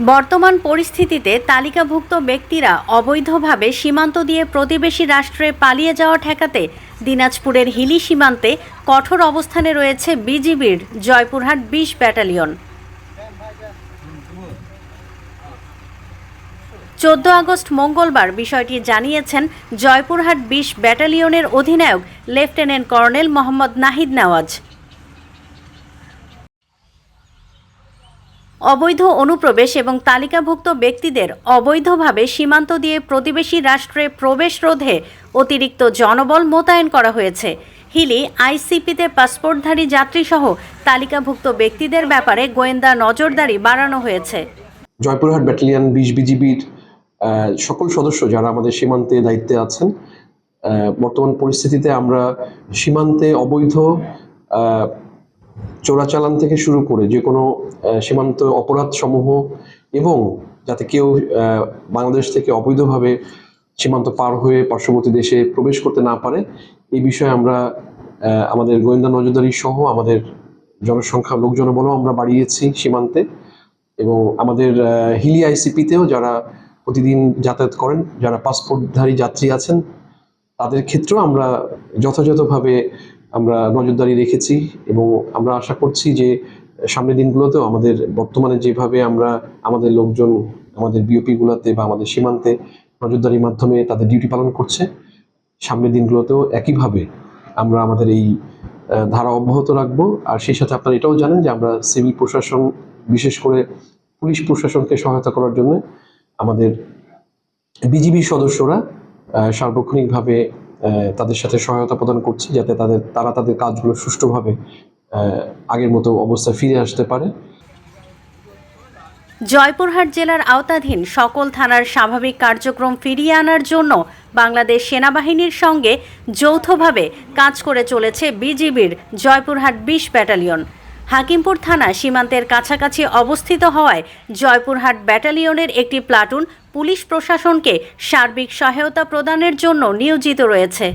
বর্তমান পরিস্থিতিতে তালিকাভুক্ত ব্যক্তিরা অবৈধভাবে সীমান্ত দিয়ে প্রতিবেশী রাষ্ট্রে পালিয়ে যাওয়া ঠেকাতে দিনাজপুরের হিলি সীমান্তে কঠোর অবস্থানে রয়েছে বিজিবির জয়পুরহাট বিশ ব্যাটালিয়ন। চোদ্দ আগস্ট মঙ্গলবার বিষয়টি জানিয়েছেন জয়পুরহাট বিশ ব্যাটালিয়নের অধিনায়ক লেফটেন্যান্ট কর্নেল মোহাম্মদ নাহিদ নওয়াজ। অবৈধ অনুপ্রবেশ এবং তালিকাভুক্ত ব্যক্তিদের অবৈধভাবে সীমান্ত দিয়ে প্রতিবেশী রাষ্ট্রে প্রবেশ রোধে অতিরিক্ত জনবল মোতায়েন করা হয়েছে। হিলি আইসিপিতে পাসপোর্টধারী যাত্রীসহ তালিকাভুক্ত ব্যক্তিদের ব্যাপারে গোয়েন্দা নজরদারি বাড়ানো হয়েছে। জয়পুরহাট ব্যাটালিয়ন বিশ বিজিবির সকল সদস্য যারা আমাদের সীমান্তে দায়িত্বে আছেন বর্তমান পরিস্থিতিতে আমরা সীমান্তে অবৈধ চোরাচালান থেকে শুরু করে যে কোনো সীমান্ত অপরাধ সমূহ এবং যাতে কেউ বাংলাদেশ থেকে অবৈধভাবে সীমান্ত পার হয়ে পার্শ্ববর্তী দেশে প্রবেশ করতে না পারে, এই বিষয়ে আমরা আমাদের গোয়েন্দা নজরদারি সহ আমাদের জনসংখ্যা লোক জনবলও আমরা বাড়িয়েছি সীমান্তে এবং আমাদের হিলি আইসিপিতেও যারা প্রতিদিন যাতায়াত করেন, যারা পাসপোর্টধারী যাত্রী আছেন, তাদের ক্ষেত্রেও আমরা যথাযথভাবে আমরা নজরদারি রেখেছি এবং আমরা আশা করছি যে সামনের দিনগুলোতেও আমাদের বর্তমানে যেভাবে আমরা আমাদের লোকজন, আমাদের বিওপিগুলোতে বা আমাদের সীমান্তে নজরদারির মাধ্যমে তাদের ডিউটি পালন করছে, সামনের দিনগুলোতেও একইভাবে আমরা আমাদের এই ধারা অব্যাহত রাখব। আর সেই সাথে আপনারা এটাও জানেন যে আমরা সিভিল প্রশাসন, বিশেষ করে পুলিশ প্রশাসনকে সহায়তা করার জন্য আমাদের বিজিবি সদস্যরা সার্বক্ষণিকভাবে তাদের সাথে সহায়তা প্রদান করছি যাতে তাদের, তারা তাদের কাজগুলো সুষ্ঠুভাবে আগের মতো অবস্থায় ফিরে আসতে পারে। জয়পুরহাট জেলার আওতাধীন সকল থানার স্বাভাবিক কার্যক্রম ফিরিয়ে আনার জন্য বাংলাদেশ সেনাবাহিনীর সঙ্গে যৌথভাবে কাজ করে চলেছে বিজিবির জয়পুরহাট বিশ ব্যাটালিয়ন। হাকিমপুর থানা সীমান্তের কাছাকাছি অবস্থিত হওয়ায় জয়পুরহাট ব্যাটালিয়নের একটি প্লাটুন পুলিশ প্রশাসনকে সার্বিক সহায়তা প্রদানের জন্য নিয়োজিত রয়েছে।